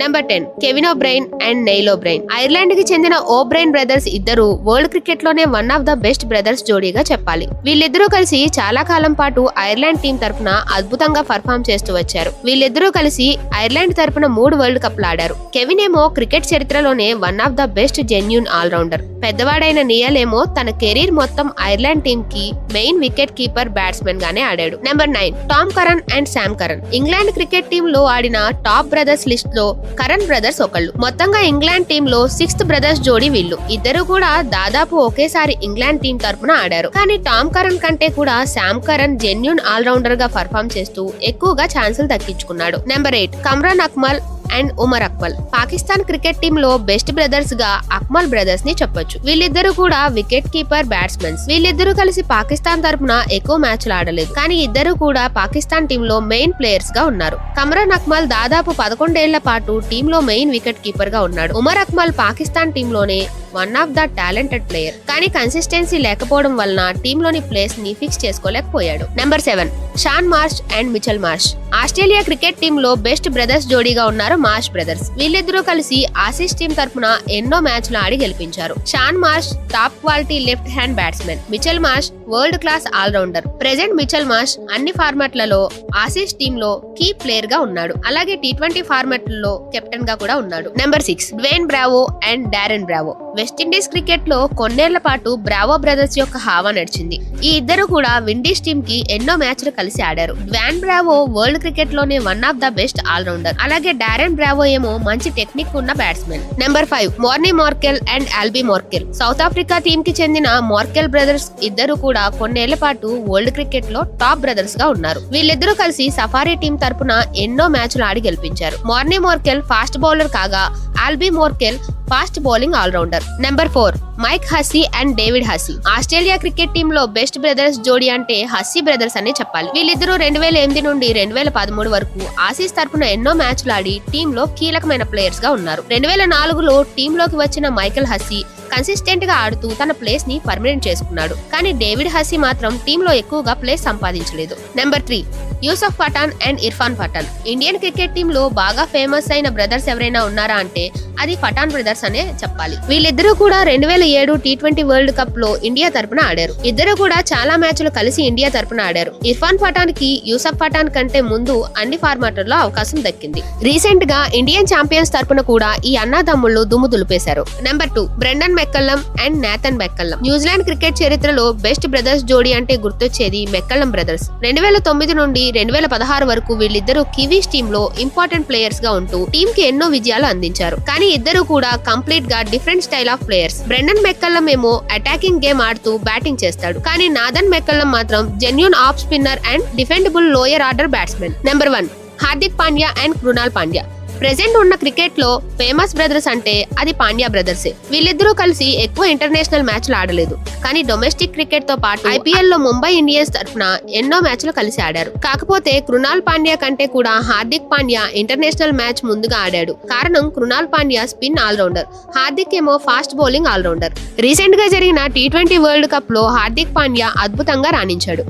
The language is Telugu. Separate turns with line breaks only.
Number ten Kevin O'Brien and Niall O'Brien ఐర్లాండ్కి చెందిన ఓబ్రైన్ బ్రదర్స్ ఇద్దరు world క్రికెట్లోనే one of the best brothers జోడీగా చెప్పాలి. వీళ్ళిద్దరూ కలిసి చాలా కాలం పాటు ఐర్లాండ్ టీం తరపున అద్భుతంగా పర్ఫామ్ చేస్తూ వచ్చారు. వీళ్ళిద్దరూ కలిసి ఐర్లాండ్ తరపున మూడు వరల్డ్ కప్లు ఆడారు. కెవిన్ ఏమో క్రికెట్ చరిత్రలోనే one of the best genuine all rounder పెద్దవాడైన Niall ఏమో తన కెరీర్ మొత్తం ఐర్లాండ్ టీం కి మెయిన్ వికెట్ కీపర్ బ్యాట్స్మెన్ గానే ఆడాడు. Number nine Tom Curran and Sam Curran England cricket టీమ్లో ఆడిన టాప్ బ్రదర్స్ లిస్ట్లో కరణ్ బ్రదర్స్ ఒకళ్ళు. మొత్తంగా ఇంగ్లాండ్ టీమ్లో సిక్స్త్ బ్రదర్స్ జోడీ వీళ్ళు. ఇద్దరు కూడా దాదాపు ఒకేసారి ఇంగ్లాండ్ టీం తరపున ఆడారు. కానీ టామ్ కరణ్ కంటే కూడా శామ్ కరణ్ జెన్యున్ ఆల్రౌండర్గా పర్ఫామ్ చేస్తూ ఎక్కువగా ఛాన్సులు దక్కించుకున్నాడు. Number eight Kamran Akmal and Umar Akmal. Pakistan cricket టీమ్లో బెస్ట్ బ్రదర్స్గా అక్మల్ బ్రదర్స్ని చెప్పొచ్చు. వీళ్ళిద్దరూ కూడా వికెట్ కీపర్ బ్యాట్స్మెన్స్. వీళ్ళిద్దరూ కలిసి పాకిస్తాన్ తరపున ఎక్కువ మ్యాచ్లు ఆడలేదు. కానీ ఇద్దరు కూడా పాకిస్తాన్ టీమ్లో మెయిన్ ప్లేయర్స్గా ఉన్నారు. కమరాన్ అక్మల్ దాదాపు పదకొండేళ్ళ పాటు టీమ్లో మెయిన్ వికెట్ కీపర్గా ఉన్నాడు. Umar Akmal Pakistan టీమ్లోనే one of the talented player. కానీ కన్సిస్టెన్సీ లేకపోవడం వలన టీమ్లోని ప్లేస్ని fix చేసుకోలేకపోయాడు. Number seven Shaun Marsh and Mitchell Marsh. Australia cricket టీమ్లో బెస్ట్ బ్రదర్స్ జోడీగా ఉన్నారు మార్ష్ బ్రదర్స్. వీళ్ళిద్దరూ కలిసి ఆసీస్ టీం తరఫున ఎన్నో మ్యాచ్లు ఆడి గెలిపించారు. Shaun Marsh top quality left hand batsmen. Mitchell Marsh world class all rounder. Present Mitchell Marsh అన్ని ఫార్మాట్లలో ఆసీస్ టీమ్లో కీ ప్లేయర్గా ఉన్నాడు. అలాగే టీ ట్వంటీ ఫార్మాట్లలో కెప్టెన్గా కూడా ఉన్నాడు. Number six Dwayne Bravo and Darren Bravo. West Indies క్రికెట్లో కొన్నేళ్ళ పాటు బ్రావో బ్రదర్స్ యొక్క హావా నడిచింది. ఈ ఇద్దరు కూడా విండీస్ టీమ్కి ఎన్నో మ్యాచ్లు కలిసి ఆడారు. Dwayne Bravo world క్రికెట్లోనే one of the best all rounder. అలాగే డారెన్ బ్రావో ఏమో మంచి టెక్నిక్ ఉన్న batsmen. Number five Morne Morkel and Albie Morkel. South Africa టీమ్కి చెందిన మార్కెల్ బ్రదర్స్ ఇద్దరు కూడా కొన్నేళ్ళ పాటు వరల్డ్ క్రికెట్లో టాప్ బ్రదర్స్గా ఉన్నారు. వీళ్ళిద్దరూ కలిసి సఫారీ టీం తరపున ఎన్నో మ్యాచ్లు ఆడి గెలిపించారు. మార్నీ మోర్కెల్ ఫాస్ట్ బౌలర్ కాగా Albie Morkel fast bowling all rounder. Number four Mike Hussey and David Hussey Australia cricket టీమ్లో బెస్ట్ బ్రదర్స్ జోడీ అంటే హస్సీ బ్రదర్స్ అనే చెప్పాలి. వీళ్ళిద్దరూ రెండు వేల ఎనిమిది నుండి రెండు వేల పదమూడు వరకు ఆసీస్ తరపున ఎన్నో మ్యాచ్లు ఆడి టీమ్లో కీలకమైన ప్లేయర్స్గా ఉన్నారు. రెండు వేల నాలుగులో టీమ్లోకి వచ్చిన మైకెల్ హస్సీ కన్సిస్టెంట్గా ఆడుతూ తన ప్లేస్ని పర్మనెంట్ చేసుకున్నాడు. కానీ డేవిడ్ హస్సీ మాత్రం టీమ్లో ఎక్కువగా place సంపాదించలేదు. Number three Yusuf Pathan and Irfan Pathan. Indian cricket టీమ్లో బాగా ఫేమస్ అయిన బ్రదర్స్ ఎవరైనా ఉన్నారా అంటే అది పఠాన్ బ్రదర్స్ అనే చెప్పాలి. వీళ్ళిద్దరూ కూడా రెండు వేల ఏడు టీ ట్వంటీ వరల్డ్ కప్లో ఇండియా తరపున ఆడారు. ఇద్దరు కూడా చాలా మ్యాచ్లు కలిసి ఇండియా తరపున ఆడారు. ఇర్ఫాన్ పఠాన్కి యూసఫ్ పఠాన్ కంటే ముందు అన్ని ఫార్మాట్లలో అవకాశం దక్కింది. రీసెంట్గా ఇండియన్ ఛాంపియన్స్ తరపున కూడా ఈ అన్నదమ్ముళ్ళు దుమ్ము దులిపేశారు. Number two Brendon McCullum and Nathan McCullum. New Zealand cricket చరిత్రలో బెస్ట్ బ్రదర్స్ జోడీ అంటే గుర్తొచ్చేది మెక్కల్లం బ్రదర్స్. రెండు వేల తొమ్మిది నుండి రెండు వేల పదహారు వరకు వీళ్ళిద్దరూ కివీస్ టీమ్లో ఇంపార్టెంట్ ప్లేయర్స్గా ఉంటూ టీమ్కి ఎన్నో విజయాలు అందించారు. కానీ ఇద్దరు కూడా కంప్లీట్గా different style of players. Brendon McCullum ఏమో అటాకింగ్ గేమ్ ఆడుతూ బ్యాటింగ్ చేస్తాడు. కానీ నాదన్ మెక్కల్లం మాత్రం genuine off spinner and dependable lower order batsmen. Number one Hardik Pandya and Krunal Pandya. Present ఉన్న క్రికెట్లో ఫేమస్ బ్రదర్స్ అంటే అది పాండ్యా బ్రదర్సే. వీళ్ళిద్దరూ కలిసి ఎక్కువ ఇంటర్నేషనల్ మ్యాచ్లు ఆడలేదు. కానీ డొమెస్టిక్ క్రికెట్తో పాటు ఐపీఎల్లో ముంబై ఇండియన్స్ తరఫున ఎన్నో మ్యాచ్లు కలిసి ఆడారు. కాకపోతే కృణాల్ పాండ్యా కంటే కూడా హార్దిక్ పాండ్యా ఇంటర్నేషనల్ మ్యాచ్ ముందుగా ఆడాడు. కారణం Krunal Pandya spin all rounder. Hardik ఏమో ఫాస్ట్ బౌలింగ్ ఆల్రౌండర్. రీసెంట్గా జరిగిన టీ ట్వంటీ వరల్డ్ కప్లో హార్దిక్ పాండ్యా అద్భుతంగా రాణించాడు.